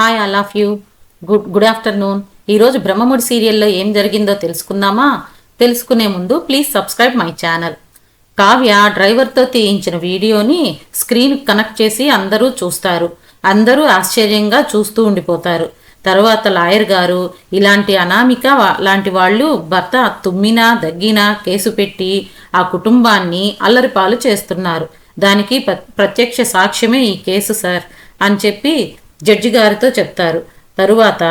Hi all of you. Good good afternoon. ఈరోజు బ్రహ్మముడి సీరియల్లో ఏం జరిగిందో తెలుసుకుందామా? తెలుసుకునే ముందు please subscribe my channel. Kavya డ్రైవర్తో తీయించిన వీడియోని స్క్రీన్ కనెక్ట్ చేసి అందరూ చూస్తారు. అందరూ ఆశ్చర్యంగా చూస్తూ ఉండిపోతారు. తర్వాత లాయర్ గారు ఇలాంటి అనామిక లాంటి వాళ్ళు భర్త తుమ్మినా దగ్గినా కేసు పెట్టి ఆ కుటుంబాన్ని అల్లరిపాలు చేస్తున్నారు. దానికి ప్ర- ప్రత్యక్ష సాక్ష్యమే ఈ కేసు సార్ అని చెప్పి జడ్జి గారితో చెప్తారు. తరువాత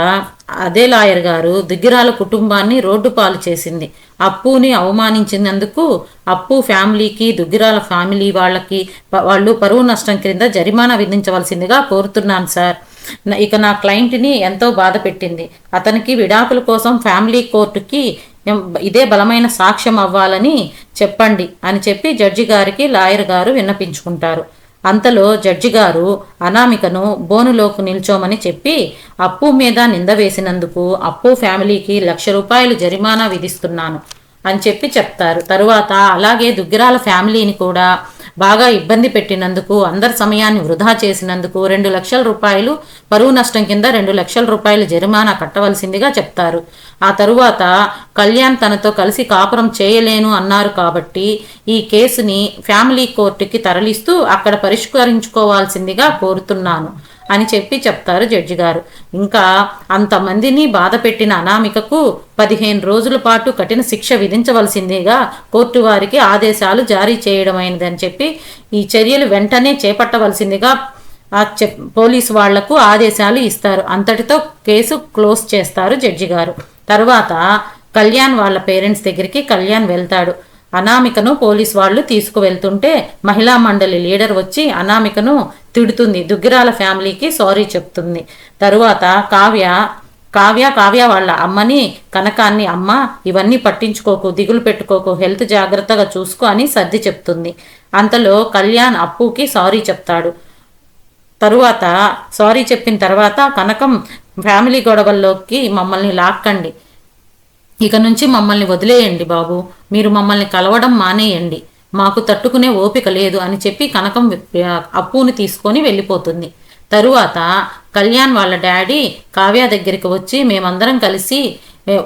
అదే లాయర్ గారు దిగ్గిరాల కుటుంబాన్ని రోడ్డు పాలు చేసింది. అప్పుని అవమానించినందుకు అప్పు ఫ్యామిలీకి దుగ్గిరాల ఫ్యామిలీ వాళ్ళకి వాళ్ళు పరువు నష్టం క్రింద జరిమానా విధించవలసిందిగా కోరుతున్నాను సార్. ఇక నా క్లయింట్ని ఎంతో బాధ పెట్టింది. అతనికి విడాకుల కోసం ఫ్యామిలీ కోర్టుకి ఇదే బలమైన సాక్ష్యం అవ్వాలని చెప్పండి అని చెప్పి జడ్జి గారికి లాయర్ గారు విన్నపించుకుంటారు. అంతలో జడ్జి గారు అనామికను బోనులోకి నిల్చోమని చెప్పి అప్పు మీద నింద వేసినందుకు అప్పు ఫ్యామిలీకి లక్ష రూపాయలు జరిమానా విధిస్తున్నాను అని చెప్పి చెప్తారు. తరువాత అలాగే దుగ్గిరాల ఫ్యామిలీని కూడా బాగా ఇబ్బంది పెట్టినందుకు అందరి సమయాన్ని వృధా చేసినందుకు రెండు లక్షల రూపాయలు పరువు నష్టం కింద రెండు లక్షల రూపాయలు జరిమానా కట్టవలసిందిగా చెప్తారు. ఆ తరువాత కళ్యాణ్ తనతో కలిసి కాపురం చేయలేను అన్నారు కాబట్టి ఈ కేసుని ఫ్యామిలీ కోర్టుకి తరలిస్తూ అక్కడ పరిష్కరించుకోవాల్సిందిగా కోరుతున్నాను. అని చెప్పి చెప్తారు జడ్జి గారు. ఇంకా అంతమందిని బాధ పెట్టిన అనామికకు పదిహేను రోజుల పాటు కఠిన శిక్ష విధించవలసిందిగా కోర్టు వారికి ఆదేశాలు జారీ చేయడమైనదని చెప్పి ఈ చర్యలు వెంటనే చేపట్టవలసిందిగా చెప్ పోలీసు వాళ్ళకు ఆదేశాలు ఇస్తారు. అంతటితో కేసు క్లోజ్ చేస్తారు జడ్జి గారు. తర్వాత కళ్యాణ్ వాళ్ళ పేరెంట్స్ దగ్గరికి కళ్యాణ్ వెళ్తాడు. అనామికను పోలీస్ వాళ్ళు తీసుకువెళ్తుంటే మహిళా మండలి లీడర్ వచ్చి అనామికను తిడుతుంది. దుగ్గిరాల ఫ్యామిలీకి సారీ చెప్తుంది. తరువాత కావ్య కావ్య కావ్య వాళ్ళ అమ్మని కనకాన్ని అమ్మ ఇవన్నీ పట్టించుకోకు దిగులు పెట్టుకోకు హెల్త్ జాగ్రత్తగా చూసుకో అని సర్ది చెప్తుంది. అంతలో కళ్యాణ్ అప్పుకి సారీ చెప్తాడు. తరువాత సారీ చెప్పిన తర్వాత కనకం ఫ్యామిలీ గొడవల్లోకి మమ్మల్ని లాక్కండి. ఇక నుంచి మమ్మల్ని వదిలేయండి బాబు. మీరు మమ్మల్ని కలవడం మానేయండి. మాకు తట్టుకునే ఓపిక లేదు అని చెప్పి కనకం అప్పుని తీసుకొని వెళ్ళిపోతుంది. తరువాత కళ్యాణ్ వాళ్ళ డాడీ కావ్య దగ్గరికి వచ్చి మేమందరం కలిసి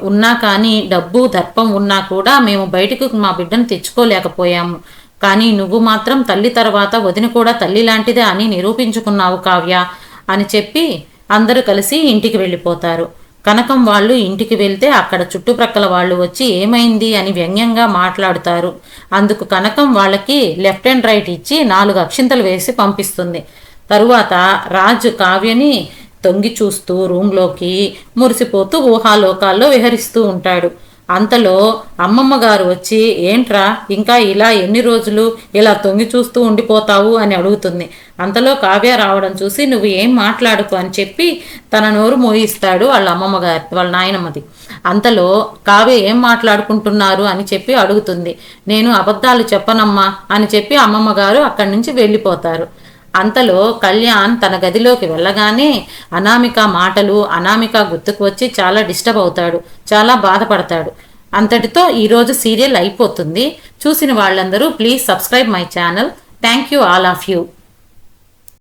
ఉన్నా కానీ డబ్బు దర్పం ఉన్నా కూడా మేము బయటకు మా బిడ్డను తెచ్చుకోలేకపోయాము. కానీ నువ్వు మాత్రం తల్లి తర్వాత వదిన కూడా తల్లి లాంటిదే అని నిరూపించుకున్నావు కావ్య అని చెప్పి అందరూ కలిసి ఇంటికి వెళ్ళిపోతారు. కనకం వాళ్ళు ఇంటికి వెళ్తే అక్కడ చుట్టుప్రక్కల వాళ్ళు వచ్చి ఏమైంది అని వ్యంగ్యంగా మాట్లాడుతారు. అందుకు కనకం వాళ్ళకి లెఫ్ట్ అండ్ రైట్ ఇచ్చి నాలుగు అక్షింతలు వేసి పంపిస్తుంది. తరువాత రాజు కావ్యని తొంగి చూస్తూ రూంలోకి మురిసిపోతూ ఊహాలోకాల్లో విహరిస్తూ ఉంటాడు. అంతలో అమ్మమ్మ గారు వచ్చి ఏంట్రా ఇంకా ఇలా ఎన్ని రోజులు ఇలా తొంగి చూస్తూ ఉండిపోతావు? అని అడుగుతుంది. అంతలో కావ్య రావడం చూసి నువ్వు ఏం మాట్లాడుకు? అని చెప్పి తన నోరు మోయిస్తాడు వాళ్ళ అమ్మమ్మ గారి వాళ్ళ నాయనమ్మది. అంతలో కావ్య ఏం మాట్లాడుకుంటున్నారు అని చెప్పి అడుగుతుంది. నేను అబద్ధాలు చెప్పనమ్మా అని చెప్పి అమ్మమ్మ గారు అక్కడి నుంచి వెళ్ళిపోతారు. అంతలో కళ్యాణ్ తన గదిలోకి వెళ్ళగానే అనామిక మాటలు అనామిక గుర్తుకు వచ్చి చాలా డిస్టర్బ్ అవుతాడు చాలా బాధపడతాడు. అంతటితో ఈరోజు సీరియల్ అయిపోతుంది. చూసిన వాళ్ళందరూ please subscribe my channel. Thank you all of you.